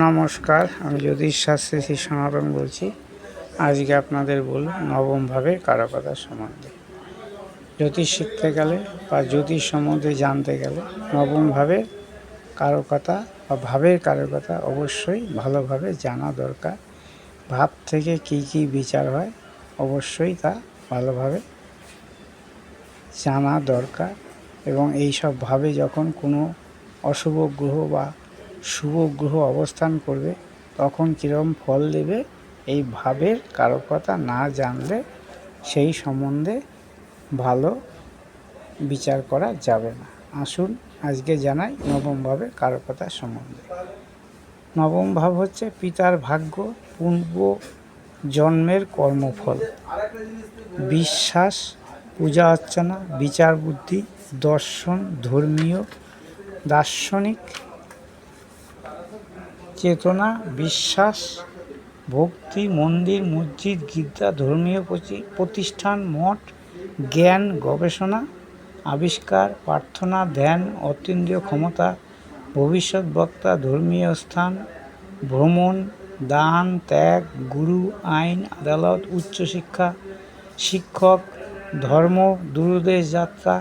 নমস্কার, আমি জ্যোতিষ শাস্ত্রী শ্রী সনাতন বলছি। আজকে আপনাদের বলব নবমভাবে কারকতা সম্বন্ধে। জ্যোতিষ শিখতে গেলে বা জ্যোতিষ সম্বন্ধে জানতে গেলে নবমভাবে কারকতা বা ভাবের কারকতা অবশ্যই ভালোভাবে জানা দরকার। ভাব থেকে কি কি বিচার হয় অবশ্যই তা ভালোভাবে জানা দরকার এবং এই সব ভাবে যখন কোনো অশুভ গ্রহ বা শুভ গ্রহ অবস্থান করবে, তখন কীরকম ফল দেবে, এই ভাবের কারকতা না জানলে সেই সম্বন্ধে ভালো বিচার করা যাবে না। আসুন আজকে জানাই নবম ভাবের কারকতা সম্বন্ধে। নবম ভাব হচ্ছে পিতার ভাগ্য, পূর্ব জন্মের কর্মফল। বিশ্বাস, পূজা অর্চনা, বিচার বুদ্ধি, দর্শন, ধর্মীয়, দার্শনিক চেতনা, বিশ্বাস, ভক্তি, মন্দির, মসজিদ গির্জা ধর্মীয় প্রতিষ্ঠান, মঠ, জ্ঞান, গবেষণা, আবিষ্কার, প্রার্থনা, ধ্যান, অতীন্দ্রিয় ক্ষমতা, ভবিষ্যৎ বক্তা, ধর্মীয় স্থান, ভ্রমণ, দান, ত্যাগ, গুরু, আইন, আদালত, উচ্চশিক্ষা, শিক্ষক, ধর্ম, দূরদেশ যাত্রা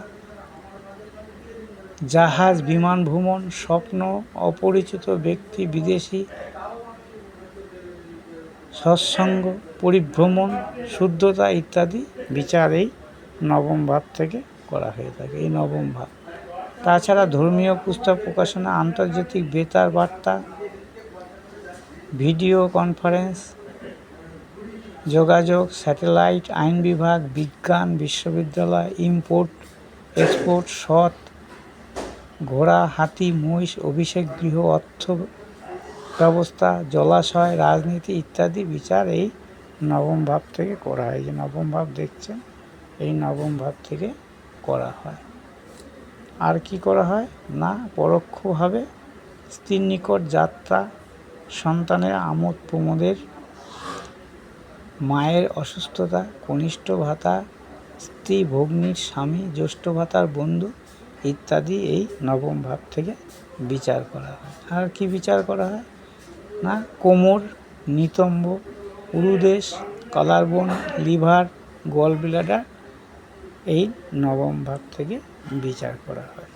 জাহাজ, বিমান, ভ্রমণ, স্বপ্ন, অপরিচিত ব্যক্তি, বিদেশি, সৎসঙ্গ, পরিভ্রমণ, শুদ্ধতা ইত্যাদি বিচার এই নবম ভাব থেকে করা হয়ে থাকে, এই নবম ভাব। তাছাড়া ধর্মীয় পুস্তক প্রকাশনা, আন্তর্জাতিক বেতার বার্তা, ভিডিও কনফারেন্স, যোগাযোগ, স্যাটেলাইট, আইন বিভাগ, বিজ্ঞান, বিশ্ববিদ্যালয়, ইম্পোর্ট, এক্সপোর্ট, সৎ ঘোড়া, হাতি, মহিষ, অভিষেক গৃহ, অর্থ ব্যবস্থা, জলাশয়, রাজনীতি ইত্যাদি বিচার এই নবম ভাব থেকে করা হয়। যে নবম ভাব দেখছেন, এই নবম ভাব থেকে করা হয়। আর কি করা হয়? না, পরোক্ষভাবে স্ত্রীর নিকট যাত্রা, সন্তানের আমোদ প্রমোদের, মায়ের অসুস্থতা, কনিষ্ঠ ভাতা, স্ত্রী ভগ্নীর স্বামী, জ্যৈষ্ঠ ভাতার বন্ধু ইত্যাদি এই নবম ভাব থেকে বিচার করা হয়। আর কি বিচার করা হয়? না, কোমর, নিতম্ব, উরুদেশ, কলারবোন, লিভার গল ব্লাডার এই নবম ভাব থেকে বিচার করা হয়।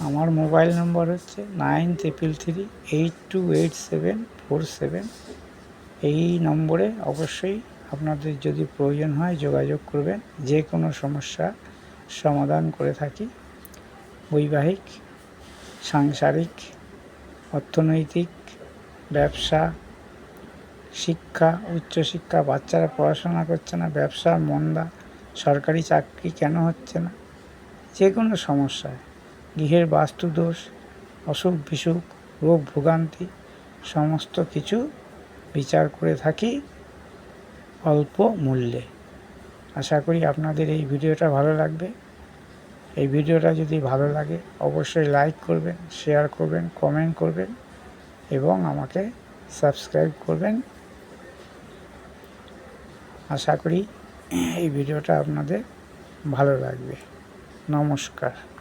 আমার মোবাইল নম্বর হচ্ছে nine triple three eight two eight seven four seven. এই নম্বরে অবশ্যই আপনাদের যদি প্রয়োজন হয় যোগাযোগ করবেন। যে কোনো সমস্যা সমাধান করে থাকি। বৈবাহিক, সাংসারিক, অর্থনৈতিক, ব্যবসা, শিক্ষা, উচ্চশিক্ষা, বাচ্চারা পড়াশোনা করছে না, ব্যবসা মন্দা, সরকারি চাকরি কেন হচ্ছে না? যে কোনো সমস্যায়, গৃহের বাস্তুদোষ অসুখ বিসুখ, রোগ ভোগান্তি, সমস্ত কিছু বিচার করে থাকি অল্প মূল্যে। আশা করি আপনাদের এই ভিডিওটা ভালো লাগবে। এই ভিডিওটা যদি ভালো লাগে, অবশ্যই লাইক করবেন শেয়ার করবেন কমেন্ট করবেন এবং আমাকে সাবস্ক্রাইব করবেন। আশা করি এই ভিডিওটা আপনাদের ভালো লাগবে। নমস্কার।